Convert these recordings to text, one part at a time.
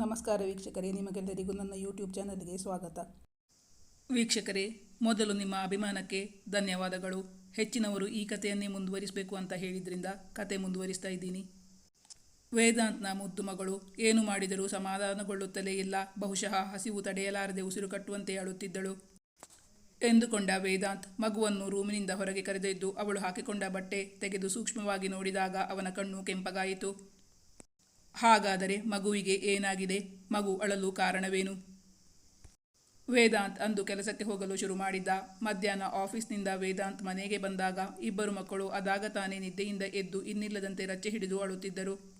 ನಮಸ್ಕಾರ ವೀಕ್ಷಕರೇ, ನಿಮಗೆಲ್ಲರಿಗೂ ನನ್ನ ಯೂಟ್ಯೂಬ್ ಚಾನಲ್ಗೆ ಸ್ವಾಗತ. ವೀಕ್ಷಕರೇ, ಮೊದಲು ನಿಮ್ಮ ಅಭಿಮಾನಕ್ಕೆ ಧನ್ಯವಾದಗಳು. ಹೆಚ್ಚಿನವರು ಈ ಕಥೆಯನ್ನೇ ಮುಂದುವರಿಸಬೇಕು ಅಂತ ಹೇಳಿದ್ರಿಂದ ಕತೆ ಮುಂದುವರಿಸ್ತಾ ಇದ್ದೀನಿ. ವೇದಾಂತ್ನ ಮುದ್ದು ಮಗಳು ಏನು ಮಾಡಿದರೂ ಸಮಾಧಾನಗೊಳ್ಳುತ್ತಲೇ ಇಲ್ಲ. ಬಹುಶಃ ಹಸಿವು ತಡೆಯಲಾರದೆ ಉಸಿರು ಕಟ್ಟುವಂತೆ ಅಳುತ್ತಿದ್ದಳು. ಎಂದುಕೊಂಡ ವೇದಾಂತ್ ಮಗುವನ್ನು ರೂಮಿನಿಂದ ಹೊರಗೆ ಕರೆದೊಯ್ದು ಅವಳು ಹಾಕಿಕೊಂಡ ಬಟ್ಟೆ ತೆಗೆದು ಸೂಕ್ಷ್ಮವಾಗಿ ನೋಡಿದಾಗ ಅವನ ಕಣ್ಣು ಕೆಂಪಗಾಯಿತು. ಹಾಗಾದರೆ ಮಗುವಿಗೆ ಏನಾಗಿದೆ? ಮಗು ಅಳಲು ಕಾರಣವೇನು? ವೇದಾಂತ್ ಅಂದು ಕೆಲಸಕ್ಕೆ ಹೋಗಲು ಶುರು ಮಾಡಿದ್ದ. ಮಧ್ಯಾಹ್ನ ಆಫೀಸ್ನಿಂದ ವೇದಾಂತ್ ಮನೆಗೆ ಬಂದಾಗ, ಇಬ್ಬರು ಮಕ್ಕಳು ಅದಾಗ ತಾನೇ ನಿದ್ದೆಯಿಂದ ಎದ್ದು ಇನ್ನಿಲ್ಲದಂತೆ ರಚ್ಚೆ ಹಿಡಿದು ಅಳುತ್ತಿದ್ದರು.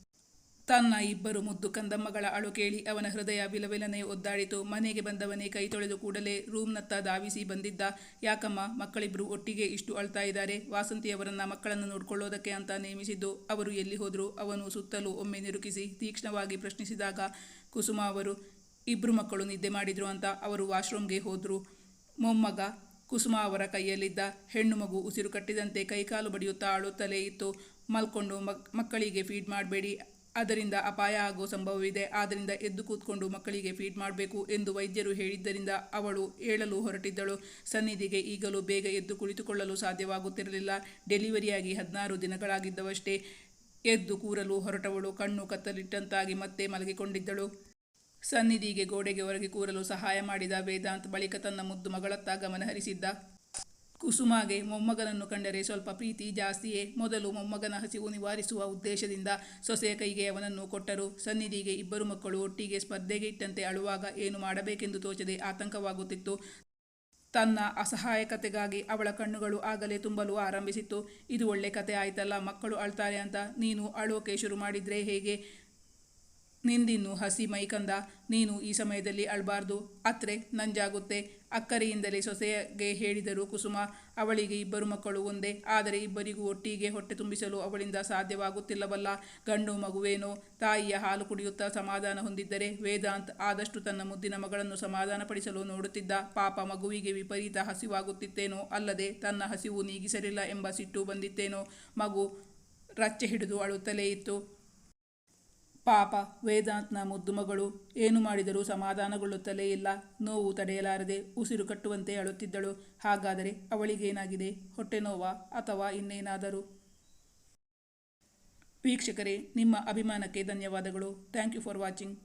ತನ್ನ ಇಬ್ಬರು ಮುದ್ದು ಕಂದಮ್ಮಗಳ ಅಳು ಕೇಳಿ ಅವನ ಹೃದಯ ವಿಲವಿಲನೆ ಒದ್ದಾಡಿತು. ಮನೆಗೆ ಬಂದವನೇ ಕೈ ತೊಳೆದು ಕೂಡಲೇ ರೂಮ್ನತ್ತ ಧಾವಿಸಿ ಬಂದಿದ್ದ, ಯಾಕಮ್ಮ ಮಕ್ಕಳಿಬ್ಬರು ಒಟ್ಟಿಗೆ ಇಷ್ಟು ಅಳ್ತಾ ಇದ್ದಾರೆ? ವಾಸಂತಿಯವರನ್ನ ಮಕ್ಕಳನ್ನು ನೋಡ್ಕೊಳ್ಳೋದಕ್ಕೆ ಅಂತ ನೇಮಿಸಿದ್ದು ಅವರು ಎಲ್ಲಿ ಹೋದರೂ ಅವನು ಸುತ್ತಲೂ ಒಮ್ಮೆ ನಿರುಕಿಸಿ ತೀಕ್ಷ್ಣವಾಗಿ ಪ್ರಶ್ನಿಸಿದಾಗ, ಕುಸುಮ ಅವರು ಇಬ್ಬರು ಮಕ್ಕಳು ನಿದ್ದೆ ಮಾಡಿದ್ರು ಅಂತ ಅವರು ವಾಶ್ರೂಮ್ಗೆ ಹೋದರು. ಮೊಮ್ಮಗ ಕುಸುಮ ಅವರ ಕೈಯಲ್ಲಿದ್ದ ಹೆಣ್ಣು ಮಗು ಉಸಿರು ಕಟ್ಟಿದಂತೆ ಕೈಕಾಲು ಬಡಿಯುತ್ತಾ ಅಳುತ್ತಲೇ ಇತ್ತು. ಮಲ್ಕೊಂಡು ಮಕ್, ಮಕ್ಕಳಿಗೆ ಫೀಡ್ ಮಾಡಬೇಡಿ ಅದರಿಂದ ಅಪಾಯ ಆಗೋ ಸಂಭವವಿದೆ. ಆದ್ದರಿಂದ ಎದ್ದು ಕೂತ್ಕೊಂಡು ಮಕ್ಕಳಿಗೆ ಫೀಡ್ ಮಾಡಬೇಕು ಎಂದು ವೈದ್ಯರು ಹೇಳಿದ್ದರಿಂದ ಅವಳು ಏಳಲು ಹೊರಟಿದ್ದಳು. ಸನ್ನಿಧಿಗೆ ಈಗಲೂ ಬೇಗ ಎದ್ದು ಕುಳಿತುಕೊಳ್ಳಲು ಸಾಧ್ಯವಾಗುತ್ತಿರಲಿಲ್ಲ. ಡೆಲಿವರಿಯಾಗಿ ಹದಿನಾರು ದಿನಗಳಾಗಿದ್ದವಷ್ಟೇ ಎದ್ದು ಕೂರಲು ಹೊರಟವಳು. ಕಣ್ಣು ಕತ್ತಲಿಟ್ಟಂತಾಗಿ ಮತ್ತೆ ಮಲಗಿಕೊಂಡಿದ್ದಳು. ಸನ್ನಿಧಿಗೆ ಗೋಡೆಗೆ ಹೊರಗೆ ಕೂರಲು ಸಹಾಯ ಮಾಡಿದ ವೇದಾಂತ್ ಬಳಿಕ ತನ್ನ ಮುದ್ದು ಮಗಳತ್ತ ಗಮನ ಹರಿಸಿದ್ದ ಕುಸುಮಾಗೆ ಮೊಮ್ಮಗನನ್ನು ಕಂಡರೆ ಸ್ವಲ್ಪ ಪ್ರೀತಿ ಜಾಸ್ತಿಯೇ. ಮೊದಲು ಮೊಮ್ಮಗನ ಹಸಿವು ನಿವಾರಿಸುವ ಉದ್ದೇಶದಿಂದ ಸೊಸೆಯ ಕೈಗೆ ಅವನನ್ನು ಕೊಟ್ಟರು. ಸನ್ನಿಧಿಗೆ ಇಬ್ಬರು ಮಕ್ಕಳು ಒಟ್ಟಿಗೆ ಸ್ಪರ್ಧೆಗೆ ಇಟ್ಟಂತೆ ಅಳುವಾಗ ಏನು ಮಾಡಬೇಕೆಂದು ತೋಚದೆ ಆತಂಕವಾಗುತ್ತಿತ್ತು. ತನ್ನ ಅಸಹಾಯಕತೆಗಾಗಿ ಅವಳ ಕಣ್ಣುಗಳು ಆಗಲೇ ತುಂಬಲು ಆರಂಭಿಸಿತ್ತು. ಇದು ಒಳ್ಳೆ ಕತೆ ಆಯ್ತಲ್ಲ ಮಕ್ಕಳು ಅಳ್ತಾರೆ ಅಂತ ನೀನು ಅಳೋಕೆ ಶುರು ಮಾಡಿದ್ರೆ ಹೇಗೆ? ನಿಂದಿನ್ನು ಹಸಿ ಮೈಕಂದ, ನೀನು ಈ ಸಮಯದಲ್ಲಿ ಅಳಬಾರ್ದು, ಅತ್ರೆ ನಂಜಾಗುತ್ತೆ. ಅಕ್ಕರೆಯಿಂದಲೇ ಸೊಸೆಗೆ ಹೇಳಿದರು ಕುಸುಮ. ಅವಳಿಗೆ ಇಬ್ಬರು ಮಕ್ಕಳು ಒಂದೇ, ಆದರೆ ಇಬ್ಬರಿಗೂ ಒಟ್ಟಿಗೆ ಹೊಟ್ಟೆ ತುಂಬಿಸಲು ಅವಳಿಂದ ಸಾಧ್ಯವಾಗುತ್ತಿಲ್ಲವಲ್ಲ. ಗಂಡು ಮಗುವೇನೋ, ತಾಯಿಯ ಹಾಲು ಕುಡಿಯುತ್ತಾ ಸಮಾಧಾನ ಹೊಂದಿದ್ದರೆ ವೇದಾಂತ್ ಆದಷ್ಟು ತನ್ನ ಮುದ್ದಿನ ಮಗಳನ್ನು ಸಮಾಧಾನಪಡಿಸಲು ನೋಡುತ್ತಿದ್ದ. ಪಾಪ ಮಗುವಿಗೆ ವಿಪರೀತ ಹಸಿವಾಗುತ್ತಿತ್ತೇನೋ, ಅಲ್ಲದೆ ತನ್ನ ಹಸಿವು ನೀಗಿಸಲಿಲ್ಲ ಎಂಬ ಸಿಟ್ಟು ಬಂದಿತ್ತೇನೋ, ಮಗು ರಚ್ಚೆ ಹಿಡಿದು ಅಳುತ್ತಲೇ ಇತ್ತು. ಪಾಪ, ವೇದಾಂತ್ನ ಮುದ್ದುಮಗಳು ಏನು ಮಾಡಿದರೂ ಸಮಾಧಾನಗೊಳ್ಳುತ್ತಲೇ ಇಲ್ಲ. ನೋವು ತಡೆಯಲಾರದೆ ಉಸಿರು ಕಟ್ಟುವಂತೆ ಅಳುತ್ತಿದ್ದಳು. ಹಾಗಾದರೆ ಅವಳಿಗೇನಾಗಿದೆ? ಹೊಟ್ಟೆ ನೋವಾ ಅಥವಾ ಇನ್ನೇನಾದರೂ? ವೀಕ್ಷಕರೇ, ನಿಮ್ಮ ಅಭಿಮಾನಕ್ಕೆ ಧನ್ಯವಾದಗಳು. Thank you for watching.